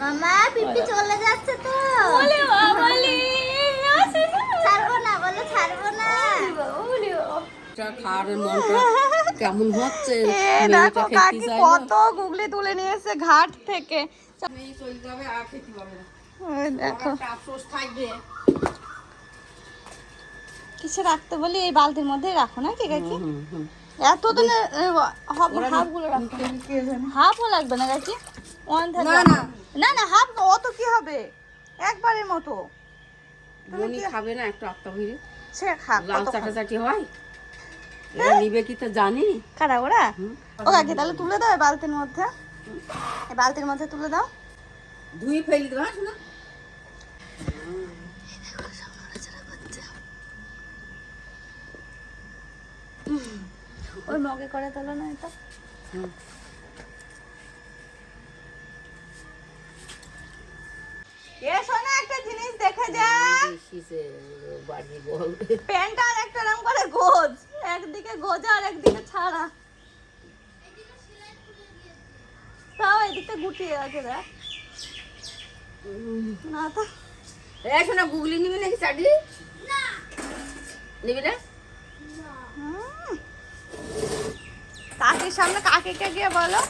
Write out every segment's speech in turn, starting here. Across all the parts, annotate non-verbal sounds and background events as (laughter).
মামা পিপি চলে যাচ্ছে তো। বলে বলে ছাড়বো না বলো ছাড়বো না। খাওয়ার মনটা কেমন হচ্ছে? দেখো কাকি কত গুগলি তুলে নিয়ে ঘাট থেকে। দেখো। কিছু রাখতে বলি? এই বালতির মধ্যেই রাখো না কি কাকি? হুম, হুম। এত দিনে হাফ হাফগুলো রাখো। হাফও লাগবে না কাকি? না, না। না না অত কি হবে? একবারের মতো। মনি খাবে না একটু আত্মা ভিড়ে সে খাক লাল কত খাবে? চাটাচাটি হয়? এরা নিবে কি তো জানি। কারা ওরা? ও কাকি তাহলে তুলে দাও বালতির মধ্যে। এই বালতির মধ্যে তুলে দাও। ধুই ফেলি দেবা শোনা। ওই মগে করে তোলো না এটা। হুম। এ শোনা একটা জিনিস দেখে যা। বাড়ি বল। প্যান্টটা আর একটা রকম করে গোজ। একদিকে গোজা আর একদিকে ছাড়া। তাও এদিকটা গুটিয়ে আছে দেখ। না তো। এ শোনা গুগলি নিবি নাকি নিবি না। কাকির সামনে কাকিকে গিয়ে বলো।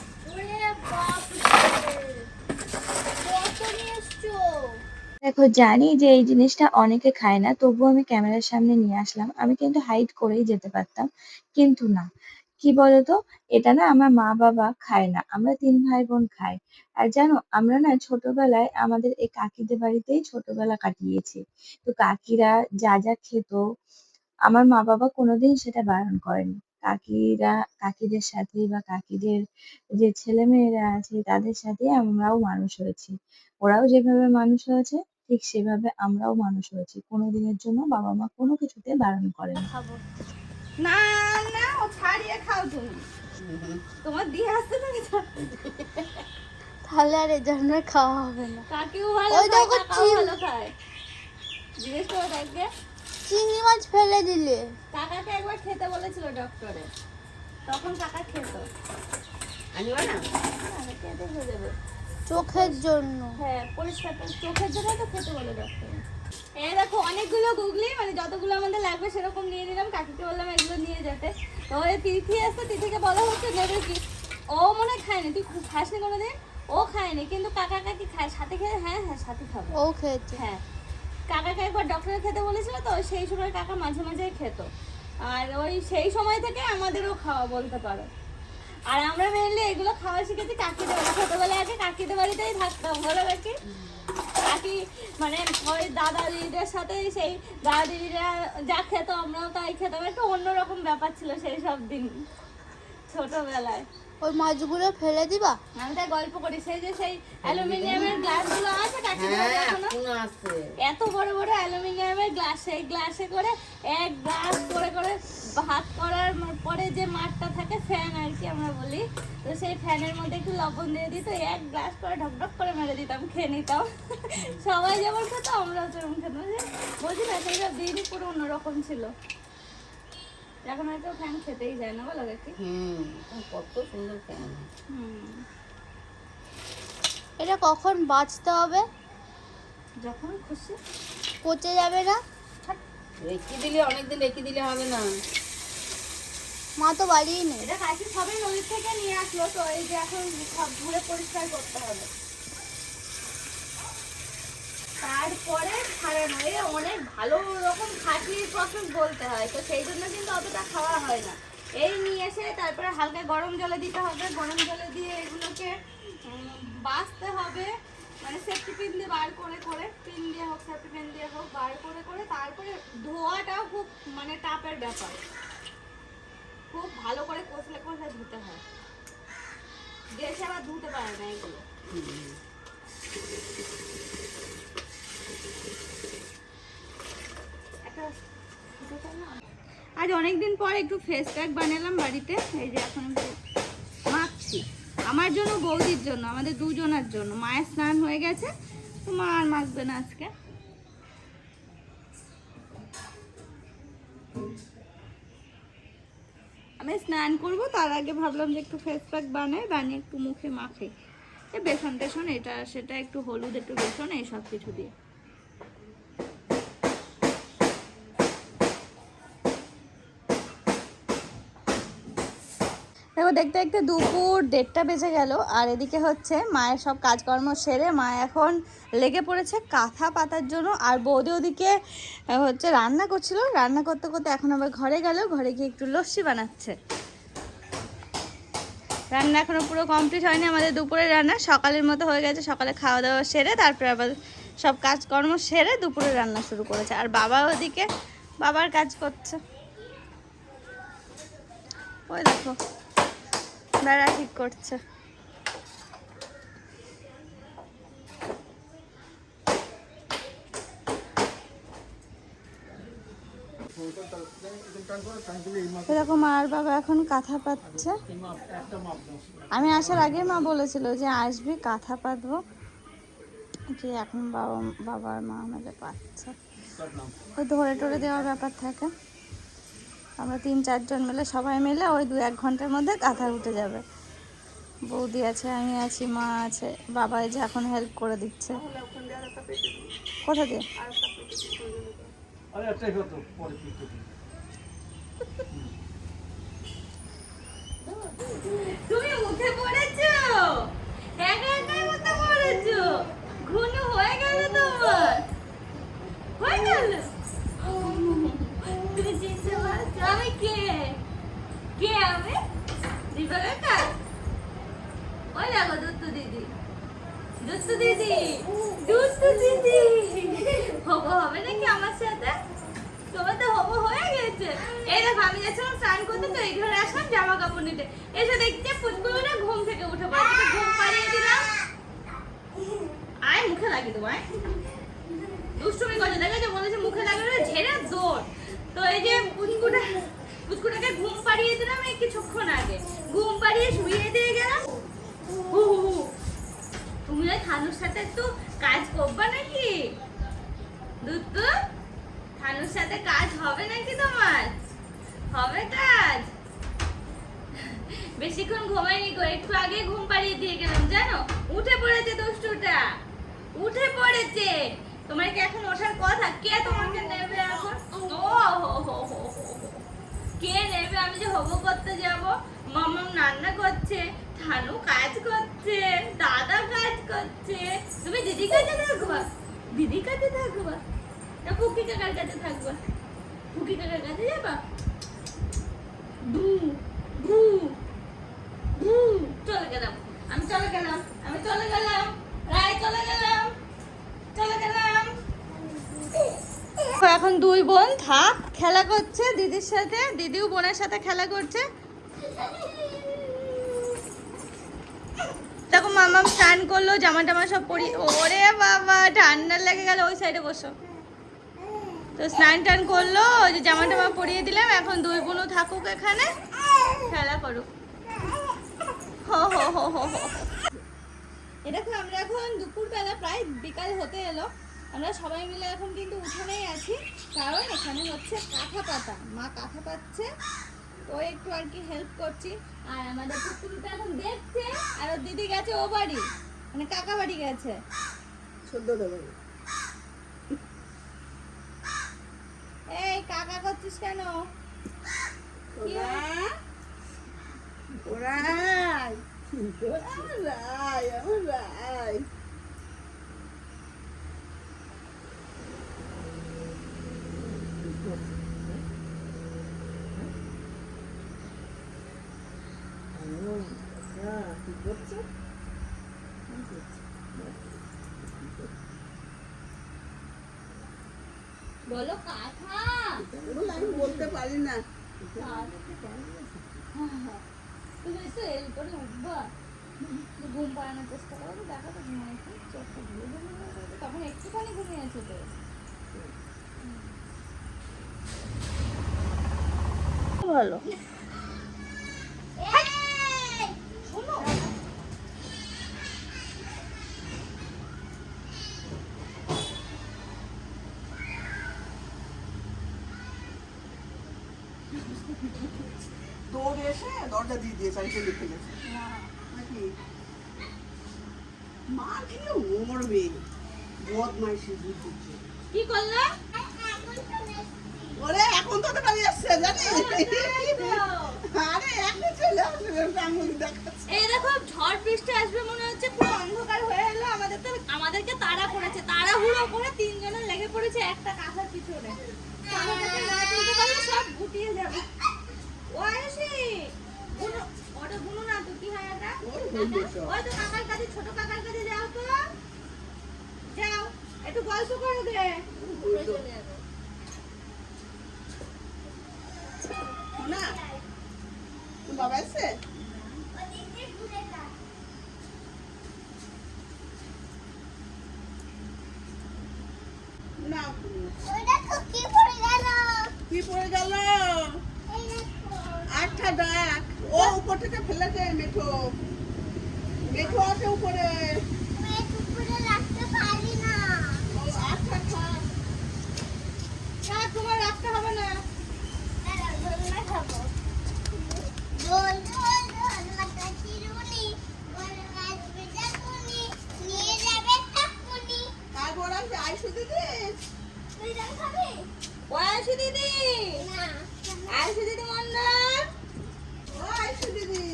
দেখো, জানি যে এই জিনিসটা অনেকে খায় না, তবুও আমি ক্যামেরার সামনে নিয়ে আসলাম। আমি কিন্তু হাইড করেই যেতে পারতাম, কিন্তু না। কি বলতো? এটা না আমার মা বাবা খায় না, আমরা তিন ভাই বোন খাই। আর জানো, আমরা না ছোটবেলায় আমাদের এই কাকিদের বাড়িতেই ছোটবেলা কাটিয়েছি। তো কাকিরা যা যা খেত, আমার মা বাবা কোনোদিন সেটা বারণ করেনি। কাকিরা কাকিদের সাথে বা কাকিদের যে ছেলে মেয়েরা আছে তাদের সাথে আমরাও মানুষ হয়েছি। ওরাও যেভাবে মানুষ হয়েছে ঠিক সেভাবে আমরাও মানুষ হয়েছি। কোনোদিনের জন্য বাবা মা কোনো কিছুতে বারণ করে না না ও ছাড়িয়ে খাও তুমি। তোমার দিয়ে আসতে তুমি তাহলে আর এই জন্য খাওয়া হবে না। কাকিও ভালো খায় কাকাও ভালো খায়। জিজ্ঞেস করে দেখবে চিংড়ি মাছ ফেলে দিলে। কাকাকে একবার খেতে বলেছিল ডক্টরে। তখন কাকা খেত। আনিবা না? খেতে হয়ে যাবে চোখের জন্য। হ্যাঁ পরিষ্কার করে চোখের জন্য তো খেতে বলে ডক্টর। এই দেখো অনেকগুলো গুগলি মানে যতগুলো আমাদের লাগবে সেরকম নিয়ে নিলাম। কাকিকে বললাম এগুলো নিয়ে যেতে। তো ওই তিথি আসতে তিথিকে বলা হচ্ছে নেবে কি ও মনে হয় খায়নি। তুই খুব খাসনি কোনোদিন? ও খায়নি কিন্তু কাকা কাকি খায় সাথে খেয়ে হ্যাঁ হ্যাঁ সাথে খাব। ও খেয়েছে। হ্যাঁ কাকাকে একবার ডক্টরে খেতে বলেছিল তো, সেই সময় কাকা মাঝে মাঝে খেত। আর ওই সেই সময় থেকে আমাদেরও খাওয়া বলতে পারো। আর আমরা মেনলি এগুলো খাওয়া শিখেছি কাকিদের বাড়ি। ছোটবেলায় আগে কাকিদের বাড়িতেই থাকতাম, বলো কাকি? কাকি মানে ওই দাদা দিদিদের সাথে সেই দাদা দিদিরা যা খেত আমরাও তাই খেতাম। একটু অন্যরকম ব্যাপার ছিল সেই সব দিন, ছোটবেলায়। ওই মাছগুলো ফেলে দিবা? আমি তাই গল্প করি। সেই যে সেই অ্যালুমিনিয়ামের গ্লাসগুলো আছে কাকিদের হ্যাঁ এখনও? আছে। এত বড় বড় অ্যালুমিনিয়ামের গ্লাস সেই গ্লাসে করে এক গ্লাস করে করে ভাত করার পরে যে মাঠটা থাকে ফ্যান আর কি আমরা বলি তো সেই ফ্যানের মধ্যে একটু লবণ দিয়ে দিত এক গ্লাস করে ঢক ঢক করে মেরে দিতাম খেয়ে নিতাম। সবাই যেমন খেত আমরাও সেরকম খেতাম। যে বলছি না সেই সব দিনই পুরো অন্যরকম ছিল। এখন হয়তো ফ্যান খেতেই যায় না বলো দেখি। হুম কত সুন্দর ফ্যান হুম। এটা কখন বাঁচতে হবে? যখন খুশি। পচে যাবে না? রেখে দিলে অনেকদিন রেখে দিলে হবে না। মা তো বাড়িই নেই। এটা কাকি সবাই নদীর থেকে নিয়ে আসলো তো এই যে এখন সব ঘুরে পরিষ্কার করতে হবে। তারপরে ছাড়ানো এই অনেক ভালো রকম খাটনির প্রসেস বলতে হয়, তো সেই জন্য কিন্তু অতটা খাওয়া হয় না। এই নিয়ে এসে তারপরে হালকা গরম জলে দিতে হবে। গরম জলে দিয়ে এগুলোকে বাছতে হবে। মানে সেফটি পিন দিয়ে বার করে করে পিন দিয়ে হোক, সেফটি পিন দিয়ে হোক, বার করে করে তারপরে ধোয়াটাও খুব মানে টাপের ব্যাপার। খুব ভালো করে কষলে কষলে ধুতে হয়। গ্যাসে আবার ধুতে পারে না এগুলো। আজ অনেকদিন পর একটু ফেস প্যাক বানালাম বাড়িতে। এই যে এখন মাখছি। আমার জন্য, বৌদির জন্য, আমাদের দুজনের জন্য। মায়ের স্নান হয়ে গেছে, তো মা আর মাখবে না আজকে। আমি স্নান করব, তার আগে ভাবলাম যে একটু ফেস প্যাক বানাই, বানিয়ে একটু মুখে মাখে। বেসন টেসন, এটা, সেটা একটু হলুদ, একটু বেসন, এই সব কিছু দিয়ে। দেখতে দেখতে দুপুর দেড়টা বেজে গেল, আর এদিকে হচ্ছে মায়ের সব কাজকর্ম সেরে মা এখন লেগে পড়েছে কাঁথা পাতার জন্য, আর বৌদি ওদিকে হচ্ছে রান্না করছিল। রান্না করতে করতে এখন আবার ঘরে গেল, ঘরে গিয়ে একটু লস্যি বানাচ্ছে। রান্না এখনও পুরো কমপ্লিট হয়নি আমাদের দুপুরে রান্না, সকালের মতো হয়ে গেছে, সকালে খাওয়া দাওয়া সেরে, তারপরে আবার সব কাজকর্ম সেরে দুপুরে রান্না শুরু করেছে। আর বাবা ওদিকে, বাবার কাজ করছে। ওই দেখো। বেড়া ঠিক করছে? এরকম আর বাবা এখন কাঁথা পাচ্ছে আমি আসার আগে মা বলেছিল যে আসবি, কাঁথা পাতবো। যে এখন বাবা বাবার মা আমাদের পাচ্ছে। ধরে টরে দেওয়ার ব্যাপার থাকে। আমরা তিন, চারজন মিলে সবাই মিলে ওই দু এক ঘণ্টার মধ্যে কাঁথা উঠে যাবে। বৌদি আছে, আমি আছি, মা আছে, বাবা যে এখন হেল্প করে দিচ্ছে। কোথা দিয়ে? তুমি উঠে পড়েছো একা একাই উঠে পড়েছো ঘুনু হয়ে গেল তোমার হয়ে গেল তুমি চিনতে পারছ আমি কে কে আমি দীপা কাকা ওই দেখো দুত্তু দিদি দুত্তু দিদি দুত্তু দিদি হব হবে নাকি আমার সাথে তোমার তো হব হয়ে গেছে এই দেখো আমি যাচ্ছিলাম স্নান করতে তো এই ঘরে আসলাম জামা কাপড় নিতে এসে দেখতে ফুটবলটা ঘুম থেকে উঠে পড়েছে তো ঘুম পাড়িয়ে দিলাম আয় মুখে লাগি তোমায় দুষ্টুমি করছে দেখেছ বলেছে মুখে লাগালে ঝেড়ে দৌড় তো এই যে পুচকুটা পুচকুটাকে ঘুম পাড়িয়ে দিলাম এই কিছুক্ষণ আগে ঘুম পাড়িয়ে শুয়ে দিয়ে গেলাম হু হু হু। তুমি ওই খানুর সাথে একটু কাজ করবা নাকি? দুত্তু খানুর সাথে কাজ হবে নাকি তোমার? হবে কাজ। বেশিক্ষণ ঘুমাইনি গো, একটু আগে ঘুম পাড়িয়ে দিয়ে গেলাম, জানো? উঠে পড়েছে দুষ্টুটা। উঠে পড়েছে। তোমার কি এখন ওঠার কথা? কে তোমাকে নেবে এখন? ও হো হো। কে নেবে? আমি যে হব করতে যাব, মামাম রান্না করছে। থানু কাজ করছে, দাদা কাজ করছে। তুমি দিদি কাছে থাকবা? দিদি কাছে থাকবা? না পুকি কাকার কাছে থাকবা? পুকি কাকার কাছে যাবা? বু বু বু চলে গেলাম। আমি চলে গেলাম, আমি চলে গেলাম। রায় চলে গেলাম চলে গেলাম। এখন দুই বোন থাক, খেলা করছে দিদির সাথে, দিদিও বোনের সাথে খেলা করছে। দেখো মামাম স্নান করল, জামা টামা সব পরি ওরে বাবা, ঠান্ডা লেগে গেল ওই সাইডে বসো। তো স্নান টান করল যে জামা টামা পরিয়ে দিলাম, এখন দুই বোনও থাকুক এখানে। খেলা করুক হো হো হো হো হো। এটা আমরা এখন দুপুরবেলা, প্রায় বিকাল হতে এলো। আমরা সবাই মিলে এখন কিন্তু উঠোনেই আছি, কারণ এখানে হচ্ছে কাঁথা পাতা। মা কাঁথা পাচ্ছে তো একটু আর কি হেল্প করছি। আর আমাদের পুকুরটা এখন দেখছে আর ওর দিদি গেছে ও বাড়ি। মানে কাকা বাড়ি গেছে। এই কাকা করছিস কেন? হয়েছে? ওরাই ওরাই ওরাই কি করছ বলো কাঁথা এগুলো আমি বলতে পারি না। ঘুম পাড়ানোর চেষ্টা করো দেখো তো ঘুমাইছে চোখটা ঘুরে তখন একটুখানি ঘুমিয়েছে তো। ভালো শোনো ফেলেছি নাকি? মা খেলে মরবে। বদমাইশি বুঝছে। কি করল? ওরে এখন তো তো বাড়ি আসছে জানিস আরে এখন চলে আসবে আঙুল দেখাচ্ছে। এই দেখো ঝড় বৃষ্টি আসবে মনে হচ্ছে পুরো অন্ধকার হয়ে এলো। আমাদের তো আমাদেরকে তাড়া করেছে। তাড়া হুড়ো করে তিনজনে লেগে পড়েছে একটা কাঁথার পিছনে। কাঁথাটাকে না তুলতে পারলে সব গুটিয়ে যাবে ও আয়ুষি গুনো ওটা গুনো না তো কি হয় এটা? ওই বলবে সব। ওই তো কাকার কাছে ছোট কাকার কাছে যাও তো। যাও একটু গল্প করে দে। না? বাবা এসছে না কি পড়ে গেল আটটা ডাক ও উপর থেকে ফেলেছে মেঠো মেঠো আছে উপরে। তোমার রাখতে হবে না। দিদি? দিদি? দিদি মন্ডল ও আইসু দিদি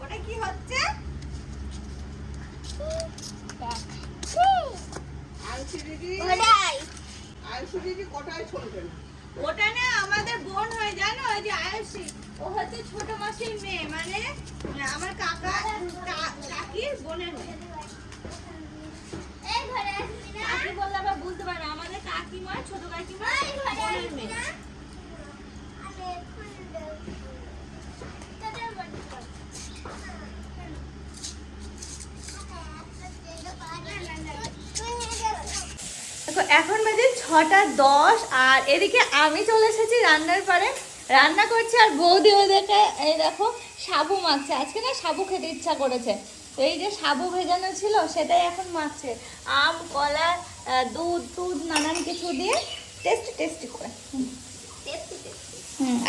ওটা কি হচ্ছে আইসু দিদি আইসু দিদি কটায় চলবে না ওটা না আমাদের বোন হয় জানো ওই যে আয়ুষী ও হচ্ছে ছোট মাসির মেয়ে মানে আমার কাকা কা- কাকির বোনের মেয়ে কাকি বললে আবার বুঝতে পারে না আমাদের কাকিমা ছোট কাকিমা বোনের মেয়ে দেখো এখন বাজে ছটা দশ, আর এদিকে আমি চলে এসেছি রান্নার পরে। রান্না করছি আর বৌদি ওদেরকে, এই দেখো, সাবু মাখছে। আজকে না সাবু খেতে ইচ্ছা করেছে। তো এই যে সাবু ভেজানো ছিল, সেটাই এখন মাখছে। আম, কলা দুধ দুধ, নানান কিছু দিয়ে টেস্টি টেস্টি করে।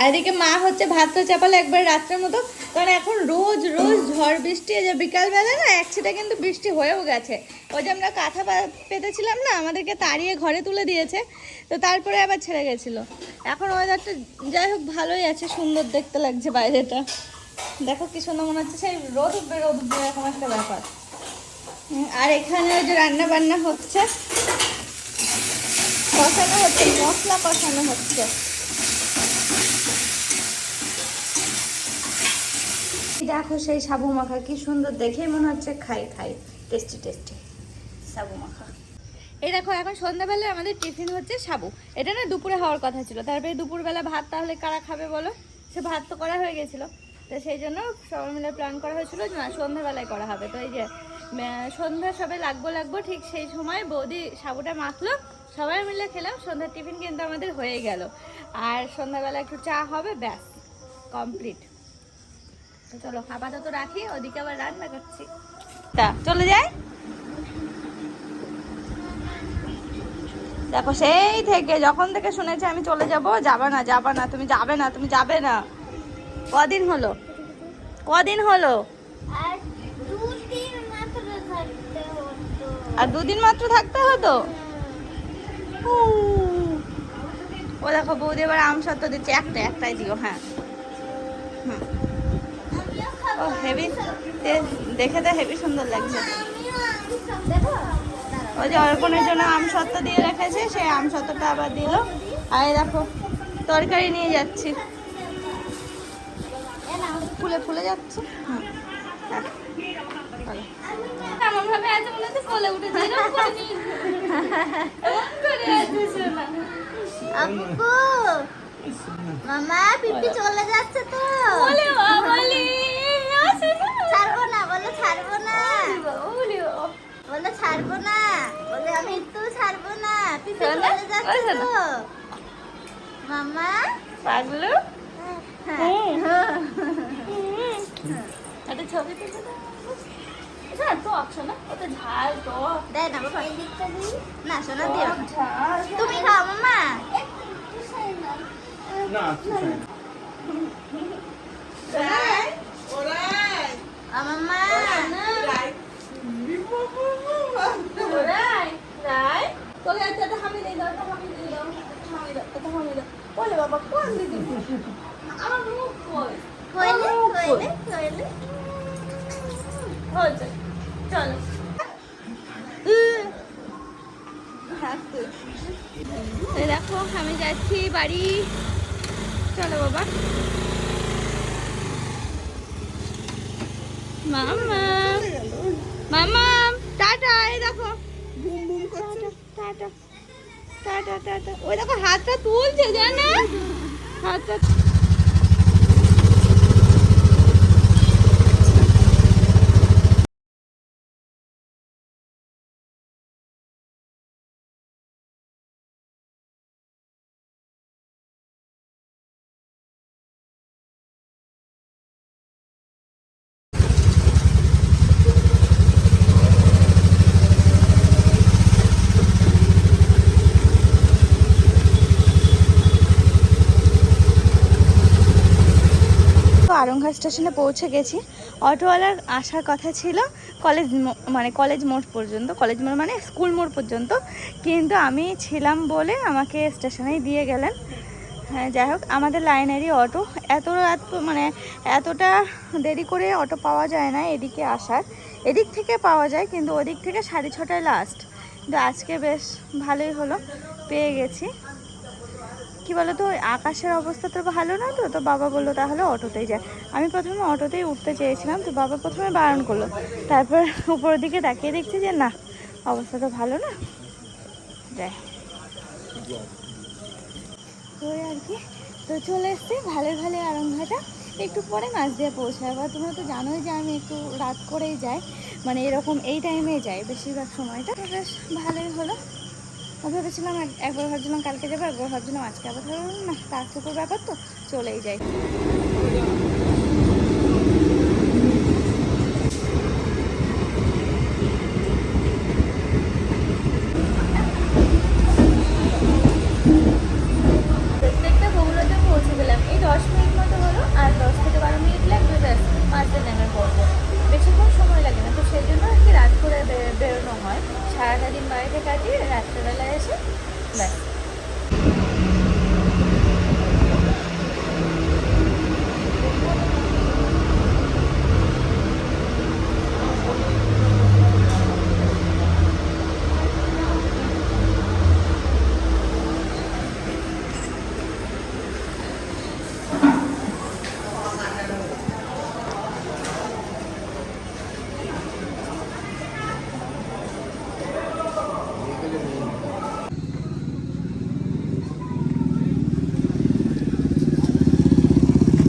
এদিকে মা হচ্ছে ভাতটা চাপালে একবার রাত্রের মতো। কারণ এখন রোজ রোজ ঝড় বৃষ্টি যে বিকালবেলা না এক একসাথে কিন্তু বৃষ্টি হয়েও গেছে। ওই যে আমরা কাঁথা পেতেছিলাম না, আমাদেরকে তাড়িয়ে ঘরে তুলে দিয়েছে। তো তারপরে আবার ছেড়ে গেছিল। এখন ওয়েদারটা যাই হোক ভালোই আছে, সুন্দর দেখতে লাগছে বাইরেটা। দেখো কি সুন্দর মনে হচ্ছে, সেই রোদ উঠবে রোদ উঠবে, এরকম একটা ব্যাপার। আর এখানে ওই যে রান্না বান্না হচ্ছে। কষানো হচ্ছে, মশলা কষানো হচ্ছে। দেখো সেই সাবু মাখা কি সুন্দর দেখেই মনে হচ্ছে খাই খাই। টেস্টি টেস্টি সাবু মাখা। এই দেখো, এখন সন্ধ্যাবেলায় আমাদের টিফিন হচ্ছে সাবু। এটা না দুপুরে হওয়ার কথা ছিল। তারপরে দুপুরবেলা ভাত তাহলে কারা খাবে বলো? সে ভাত তো করা হয়ে গেছিল। তো সেই জন্য সবাই মিলে প্ল্যান করা হয়েছিল যে না, সন্ধ্যাবেলায় করা হবে। তো এই যে সন্ধ্যা সবে লাগবো লাগবো, ঠিক সেই সময় বৌদি সাবুটা মাখলো। সবাই মিলে খেলাম। সন্ধ্যার টিফিন কিন্তু আমাদের হয়ে গেল। আর সন্ধ্যাবেলা একটু চা হবে, ব্যাস কমপ্লিট চলো আপাতত রাখি ওদিকে আবার রান্না করছি। তা চলে যাই? দেখো সেই থেকে যখন থেকে শুনেছি আমি চলে যাব যাবে না যাবে না তুমি যাবে না তুমি যাবে না। কদিন হলো? কদিন হলো? আর দুদিন মাত্র থাকতে হতো। মাত্র থাকতে হতো? উ। ও দেখো বৌদি এবার আম সত্য দিচ্ছে একটা একটাই দিও হ্যাঁ। ও হেভি। দেখে তো হেভি সুন্দর লাগছে। ওই যে অর্পণের জন্য আম সত্ত্ব দিয়ে রেখেছে সেই আম সত্ত্বটা আবার দিল। আর এই দেখো তরকারি নিয়ে যাচ্ছি। ফুলে ফুলে যাচ্ছে। মামা পিপি চলে যাচ্ছে তো। না। ছাড়বো না বলো ছাড়বো না। বলে ছাড়বো না বলে আমি একটু ছাড়বো না। শোনা, চলে যাচ্ছে ওই শোনা। তো। মামা? পাগলু? হ্যাঁ। একটা ছবি তুলে দাও। তো অপশন না ওটা ঝাল তো দেয় না বাবা না শোনা দিও। তুমি খাও মামা। না চলো দেখো আমি যাচ্ছি বাড়ি। চলো বাবা। মামা। মামা টাটা এই দেখো। বুম বুম করছে। টাটা টাটা টাটা ওই দেখো হাতটা তুলছে জানো? হাতটা তো আরংঘাট স্টেশনে পৌঁছে গেছি। অটোওয়ালার আসার কথা ছিল কলেজ মানে কলেজ মোড় পর্যন্ত, কলেজ মোড় মানে স্কুল মোড় পর্যন্ত। কিন্তু আমি ছিলাম বলে আমাকে স্টেশনেই দিয়ে গেলেন। হ্যাঁ যাই হোক, আমাদের লাইনেরই অটো। এত রাত মানে এতটা দেরি করে অটো পাওয়া যায় না এদিকে আসার। এদিক থেকে পাওয়া যায়, কিন্তু ওদিক থেকে সাড়ে ছটায় লাস্ট কিন্তু আজকে বেশ ভালোই হলো, পেয়ে গেছি। কি বলো তো আকাশের অবস্থা তো ভালো না তো তো বাবা বলল তাহলে অটোতেই যায় আমি প্রথমে অটোতেই উঠতে চেয়েছিলাম, তো বাবা প্রথমে বারণ করল। তারপর (laughs) উপরের দিকে তাকিয়ে দেখছি যে না, অবস্থা তো ভালো না। যাই। করে আর কি। তো চলে এসছি ভালো ভালো আরম্ভাটা একটু পরে মাছ দিয়ে পৌঁছায় এবার তোমরা তো জানোই যে আমি একটু রাত করেই যাই। মানে এরকম এই টাইমে যাই বেশিরভাগ সময়টা। বেশ ভালোই হলো। ও ভেবেছিলাম একবার ভাবছিলাম কালকে যাব, একবার ভাবছিলাম আজকে আবার না তার ব্যাপার তো, চলেই যাই প্রত্যেকটা বগুড়াতে পৌঁছে গেলাম এই দশ মিনিট মতো হলো আর দশ থেকে বারো মিনিট লাগবে ব্যাস মাছটা নেমে পড়ব বেশিক্ষণ সময় লাগে না তো সেই জন্য আর কি রাত করে বে- বেরোনো হয় সারাটা দিন বাড়িতে কাটিয়ে রাত্রেবেলায় এসে ব্যাস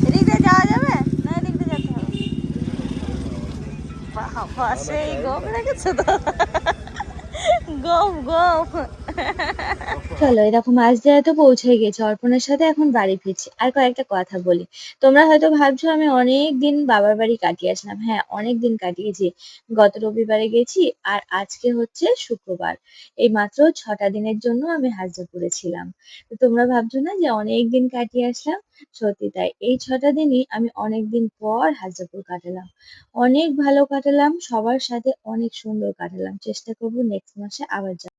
এদিক দিয়ে যাওয়া যাবে না এদিক দিয়ে যেতে হবে সেই গোপ রেখেছো তো? গোপ গোপ চলো এরকম মাছ দেওয়া তো পৌঁছে গেছে, অর্পণের সাথে এখন বাড়ি ফিরছি। আর কয়েকটা কথা বলি। তোমরা হয়তো ভাবছ আমি অনেক দিন বাবার বাড়ি কাটিয়ে আসলাম হ্যাঁ অনেক দিন কাটিয়েছি। গত রবিবারে গেছি আর আজকে হচ্ছে শুক্রবার। এই মাত্র ছটা দিনের জন্য আমি হাজারপুরে ছিলাম। তো তোমরা ভাবছ না যে অনেক দিন কাটিয়ে আসলাম? সত্যি তাই, এই ছটা দিনই আমি অনেক দিন পর হাজারপুর কাটালাম। অনেক ভালো কাটালাম, সবার সাথে অনেক সুন্দর কাটালাম। চেষ্টা করব নেক্সট মাসে আবার যাওয়ার।